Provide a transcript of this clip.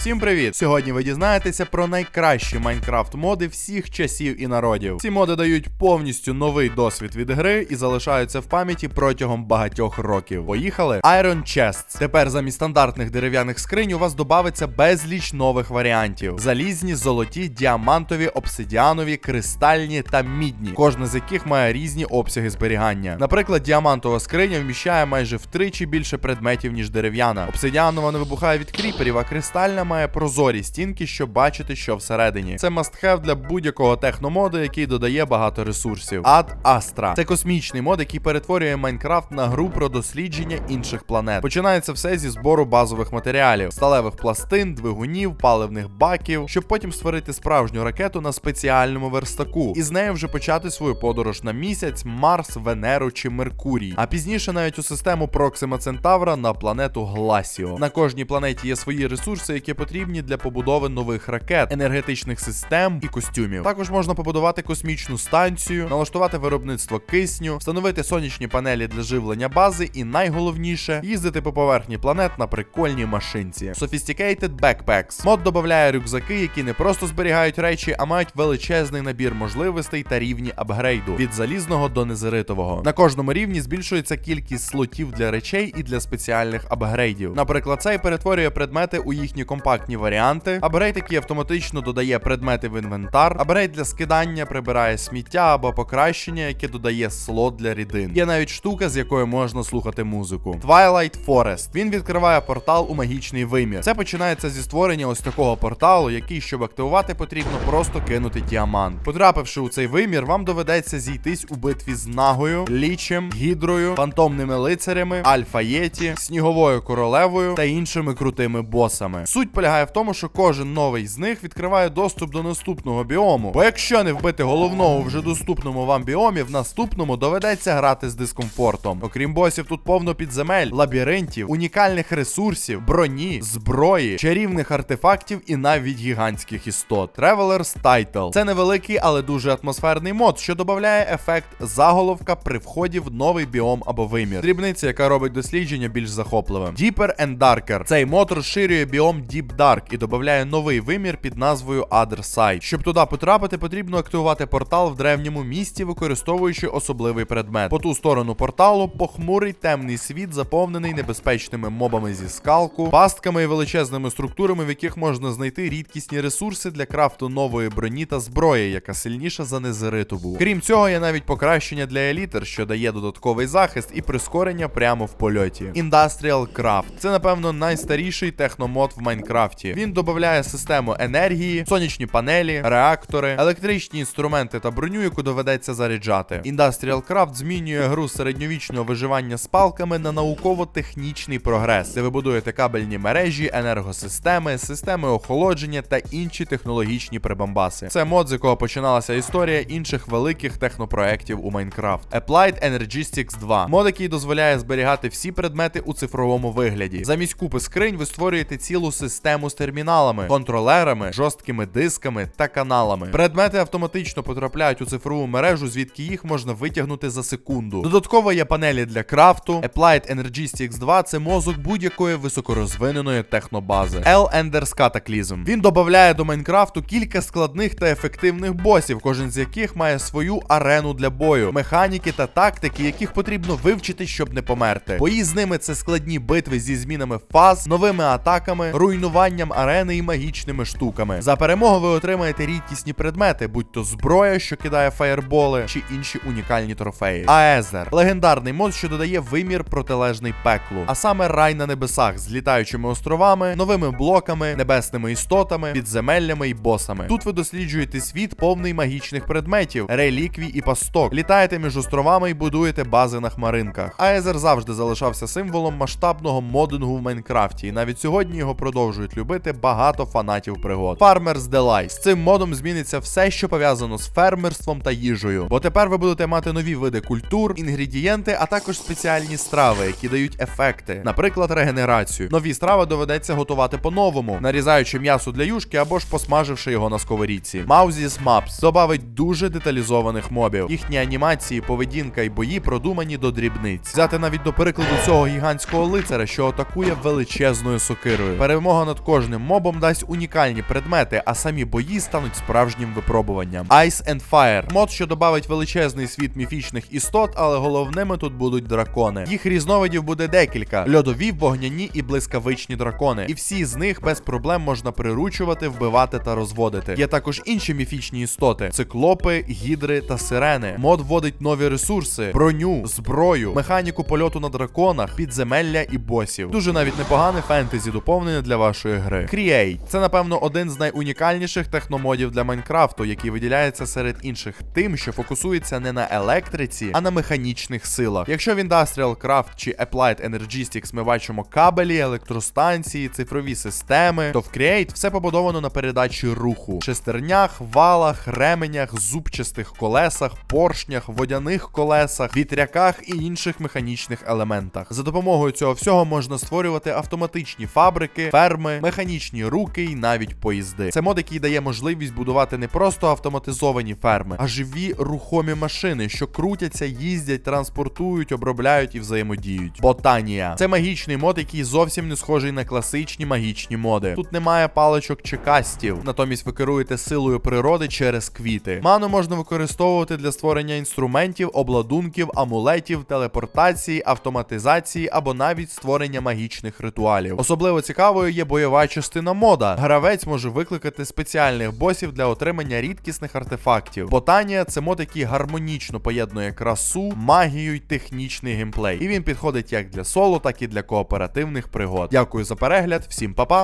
Всім привіт! Сьогодні ви дізнаєтеся про найкращі Майнкрафт моди всіх часів і народів. Ці моди дають повністю новий досвід від гри і залишаються в пам'яті протягом багатьох років. Поїхали! Iron Chests. Тепер замість стандартних дерев'яних скринь у вас додається безліч нових варіантів: залізні, золоті, діамантові, обсидіанові, кристальні та мідні, кожна з яких має різні обсяги зберігання. Наприклад, діамантова скриня вміщає майже втричі більше предметів, ніж дерев'яна. Обсидіанова не вибухає від кріперів, а кристальна має прозорі стінки, щоб бачити, що всередині. Це must-have для будь-якого техномоду, який додає багато ресурсів. Ад Astra. Це космічний мод, який перетворює Майнкрафт на гру про дослідження інших планет. Починається все зі збору базових матеріалів: сталевих пластин, двигунів, паливних баків, щоб потім створити справжню ракету на спеціальному верстаку, і з нею вже почати свою подорож на місяць, Марс, Венеру чи Меркурій. А пізніше навіть у систему Проксима Центавра на планету Гласіо. На кожній планеті є свої ресурси, які потрібні для побудови нових ракет, енергетичних систем і костюмів. Також можна побудувати космічну станцію, налаштувати виробництво кисню, встановити сонячні панелі для живлення бази, і найголовніше їздити по поверхні планет на прикольній машинці. Sophisticated Backpacks. Мод додає рюкзаки, які не просто зберігають речі, а мають величезний набір можливостей та рівні апгрейду від залізного до незеритового. На кожному рівні збільшується кількість слотів для речей і для спеціальних апгрейдів. Наприклад, цей перетворює предмети у їхні компактні варіанти. Апгрейд, який автоматично додає предмети в інвентар. Апгрейд для скидання прибирає сміття або покращення, яке додає слот для рідин. Є навіть штука, з якою можна слухати музику. Twilight Forest. Він відкриває портал у магічний вимір. Це починається зі створення ось такого порталу, який, щоб активувати, потрібно просто кинути діамант. Потрапивши у цей вимір, вам доведеться зійтись у битві з нагою, лічем, гідрою, фантомними лицарями, альфа єті, сніговою королевою та іншими крутими босами. Суть полягає в тому, що кожен новий з них відкриває доступ до наступного біому. Бо якщо не вбити головного вже доступному вам біомі, в наступному доведеться грати з дискомфортом. Окрім босів, тут повно підземель, лабіринтів, унікальних ресурсів, броні, зброї, чарівних артефактів і навіть гігантських істот. Traveler's Title. Це невеликий, але дуже атмосферний мод, що додає ефект заголовка при вході в новий біом або вимір. Дрібниця, яка робить дослідження більш захопливим. Deeper and Darker. Цей мод розширює біом Deep Dark і додає новий вимір під назвою Other Side. Щоб туди потрапити, потрібно активувати портал в древньому місті, використовуючи особливий предмет. По ту сторону порталу похмурий темний світ, заповнений небезпечними мобами зі скалку, пастками і величезними структурами, в яких можна знайти рідкісні ресурси для крафту нової броні та зброї, яка сильніша за незеритову. Крім цього, є навіть покращення для елітер, що дає додатковий захист і прискорення прямо в польоті. Industrial Craft. Це, напевно, найстаріший техномод в Майнкрафті. Він додає систему енергії, сонячні панелі, реактори, електричні інструменти та броню, яку доведеться заряджати. Industrial Craft змінює гру середньовічного виживання з палками на науково-технічний прогрес, де ви будуєте кабельні мережі, енергосистеми, системи охолодження та інші технологічні прибамбаси. Це мод, з якого починалася історія інших великих технопроєктів у Майнкрафт. Applied Energistics 2. Мод, який дозволяє зберігати всі предмети у цифровому вигляді. Замість купи скринь ви створюєте цілу систему з терміналами, контролерами, жорсткими дисками та каналами. Предмети автоматично потрапляють у цифрову мережу, звідки їх можна витягнути за секунду. Додатково є панелі для крафту. Applied Energistics 2 це мозок будь-якої високорозвиненої технобази. L Ender's Cataclysm. Він додає до Майнкрафту кілька складних та ефективних босів, кожен з яких має свою арену для бою, механіки та тактики, яких потрібно вивчити, щоб не померти. Бої з ними це складні битви зі змінами фаз, новими атаками, руйнуванням арени і магічними штуками. За перемогу ви отримаєте рідкісні предмети, будь то зброя, що кидає фаєрболи, чи інші унікальні трофеї. Аезер легендарний мод, що додає вимір протилежний пеклу, а саме рай на небесах з літаючими островами, новими блоками, небесними істотами, підземеллями і босами. Тут ви досліджуєте світ повний магічних предметів, реліквій і пасток. Літаєте між островами і будуєте бази на хмаринках. Аезер завжди залишався символом масштабного модингу в Майнкрафті, і навіть сьогодні його продовжують любити багато фанатів пригод. Farmer's Delight. З цим модом зміниться все, що пов'язано з фермерством та їжею. Бо тепер ви будете мати нові види культур, інгредієнти, а також спеціальні страви, які дають ефекти, наприклад, регенерацію. Нові страви доведеться готувати по-новому, нарізаючи м'ясо для юшки або ж посмаживши його на сковорідці. Mausie's Maps добавить дуже деталізованих мобів. Їхні анімації, поведінка і бої продумані до дрібниць. Взяти навіть до прикладу цього гігантського лицаря, що атакує величезною сокирою. Перемога над кожним мобом дасть унікальні предмети, а самі бої стануть справжнім випробуванням. Ice and Fire мод, що додавить величезний світ міфічних істот, але головними тут будуть дракони. Їх різновидів буде декілька: льодові, вогняні і блискавичні дракони. І всі з них без проблем можна приручувати, вбивати та розводити. Є також інші міфічні істоти: циклопи, гідри та сирени. Мод вводить нові ресурси, броню, зброю, механіку польоту на драконах, підземелля і босів. Дуже навіть непогане фентезі доповнення для вашої гри. Create – це напевно один з найунікальніших техномодів для Майнкрафту, який виділяється серед інших тим, що фокусується не на електриці, а на механічних силах. Якщо в Industrial Craft чи Applied Energistics ми бачимо кабелі, електростанції, цифрові системи, то в Create все побудовано на передачі руху, шестернях, валах, ременях, зубчастих колесах, поршнях, водяних колесах, вітряках і інших механічних елементах. За допомогою цього всього можна створювати автоматичні фабрики, ферми, механічні руки і навіть поїзди. Це мод, який дає можливість будувати не просто автоматизовані ферми, а живі рухомі машини, що крутяться, їздять, транспортують, обробляють і взаємодіють. Ботанія це магічний мод, який зовсім не схожий на класичні магічні моди. Тут немає паличок чи кастів, натомість ви керуєте силою природи через квіти. Ману можна використовувати для створення інструментів, обладунків, амулетів, телепортації, автоматизації або навіть створення магічних ритуалів. Особливо цікавою є бойова частина мода. Гравець може викликати спеціальних босів для отримання рідкісних артефактів. Ботанія це мод, який гармонічно поєднує красу, магію й технічний геймплей. І він підходить як для соло, так і для кооперативних пригод. Дякую за перегляд, всім па-па!